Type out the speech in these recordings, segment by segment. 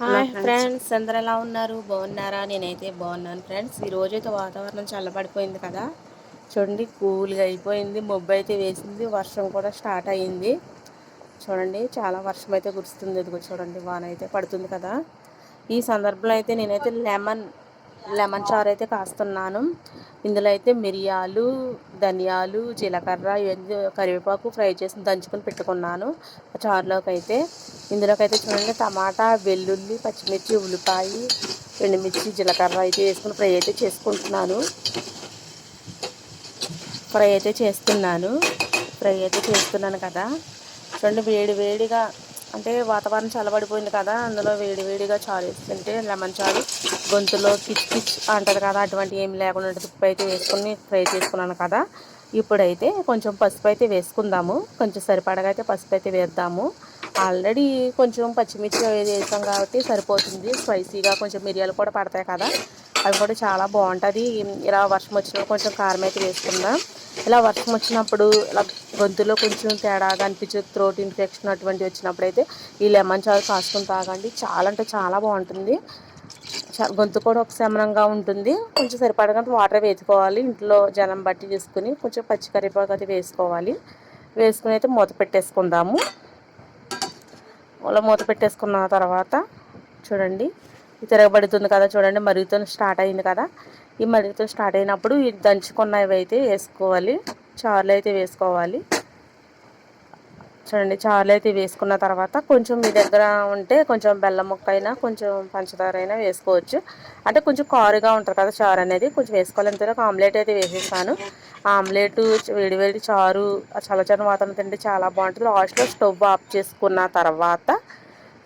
Hi friends అందరు ఎలా ఉన్నారు? బాగున్నారా? నేనైతే బాగున్నాను ఫ్రెండ్స్ ఈ రోజైతే వాతావరణం చల్లబడిపోయింది కదా? చూడండి కూల్గా అయిపోయింది. మొబ్బు అయితే వేసింది. వర్షం కూడా స్టార్ట్ అయ్యింది. చూడండి చాలా వర్షం అయితే కురుస్తుంది. ఇదిగో చూడండి వాన అయితే పడుతుంది కదా? ఈ సందర్భంలో అయితే నేనైతే లెమన్ లెమన్ చారు అయితే కాస్తున్నాను. ఇందులో అయితే మిరియాలు ధనియాలు జీలకర్ర ఇవన్నీ కరివేపాకు ఫ్రై చేసి దంచుకొని పెట్టుకున్నాను. చారులోకి అయితే ఇందులోకి అయితే చూడండి టమాటా వెల్లుల్లి పచ్చిమిర్చి ఉల్లిపాయ ఎండుమిర్చి జీలకర్ర అయితే వేసుకుని ఫ్రై అయితే చేసుకుంటున్నాను. ఫ్రై అయితే చేస్తున్నాను. ఫ్రై అయితే చేస్తున్నాను కదా. చూడండి వేడి వేడిగా అంటే వాతావరణం చల్లబడిపోయింది కదా అందులో వేడి వేడిగా చారు వేస్తుంటే లెమన్ చారు గొంతులో కిచ్ కిచ్ అంటుంది కదా అటువంటి ఏమి లేకుండా ఉప్పు అయితే వేసుకుని ఫ్రై చేసుకున్నాను కదా. ఇప్పుడైతే కొంచెం పసుపు అయితే వేసుకుందాము. కొంచెం సరిపడగా అయితే పసుపు అయితే వేద్దాము. ఆల్రెడీ కొంచెం పచ్చిమిర్చి అవి వేసాం కాబట్టి సరిపోతుంది. స్పైసీగా కొంచెం మిరియాలు కూడా పడతాయి కదా అవి కూడా చాలా బాగుంటుంది. ఇలా వర్షం వచ్చినప్పుడు కొంచెం కారం అయితే వేసుకుందాం. ఇలా వర్షం వచ్చినప్పుడు ఇలా గొంతులో కొంచెం తేడాగా అనిపించే త్రోట్ ఇన్ఫెక్షన్ అటువంటి వచ్చినప్పుడు అయితే ఈ లెమన్ చారు కాసుకొని తాగండి. చాలా అంటే చాలా బాగుంటుంది. గొంతు కూడా ఒక శమనంగా ఉంటుంది. కొంచెం సరిపడగా వాటర్ వేసుకోవాలి. ఇంట్లో జనం బట్టి తీసుకుని కొంచెం పచ్చి కరివేపాకు వేసుకోవాలి. వేసుకుని అయితే మూత పెట్టేసుకుందాము. అలా మూత పెట్టేసుకున్న తర్వాత చూడండి తిరగబడుతుంది కదా చూడండి మరుగుతో స్టార్ట్ అయింది కదా. ఈ మరుగుతో స్టార్ట్ అయినప్పుడు దంచుకున్నవి అయితే వేసుకోవాలి. చారులు అయితే వేసుకోవాలి. చూడండి చారులు అయితే వేసుకున్న తర్వాత కొంచెం మీ దగ్గర ఉంటే కొంచెం బెల్లం ముక్క అయినా కొంచెం పంచదార అయినా వేసుకోవచ్చు. అంటే కొంచెం కారుగా ఉంటుంది కదా చారు అనేది కొంచెం వేసుకోవాలి అంతే ఒక ఆమ్లెట్ అయితే వేసేసాను. ఆమ్లెట్ వేడివేడి చారు చల్లచని వాతావరణం తింటే చాలా బాగుంటుంది. లాస్ట్లో స్టవ్ ఆఫ్ చేసుకున్న తర్వాత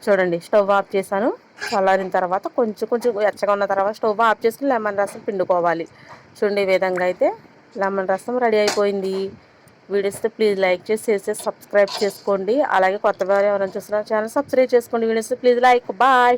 చూడండి స్టవ్ ఆఫ్ చేశాను. చల్లారిన తర్వాత కొంచెం కొంచెం వెచ్చగా ఉన్న తర్వాత స్టవ్ ఆఫ్ చేసుకుని లెమన్ రసం పిండుకోవాలి. చూడండి ఈ విధంగా అయితే లెమన్ రసం రెడీ అయిపోయింది. వీడియోస్తే ప్లీజ్ లైక్ చేసి చేసి సబ్స్క్రైబ్ చేసుకోండి. అలాగే కొత్త వారు ఎవరైనా చూస్తున్నారు ఛానల్ సబ్స్క్రైబ్ చేసుకోండి. వీడియోస్తే ప్లీజ్ లైక్. బాయ్.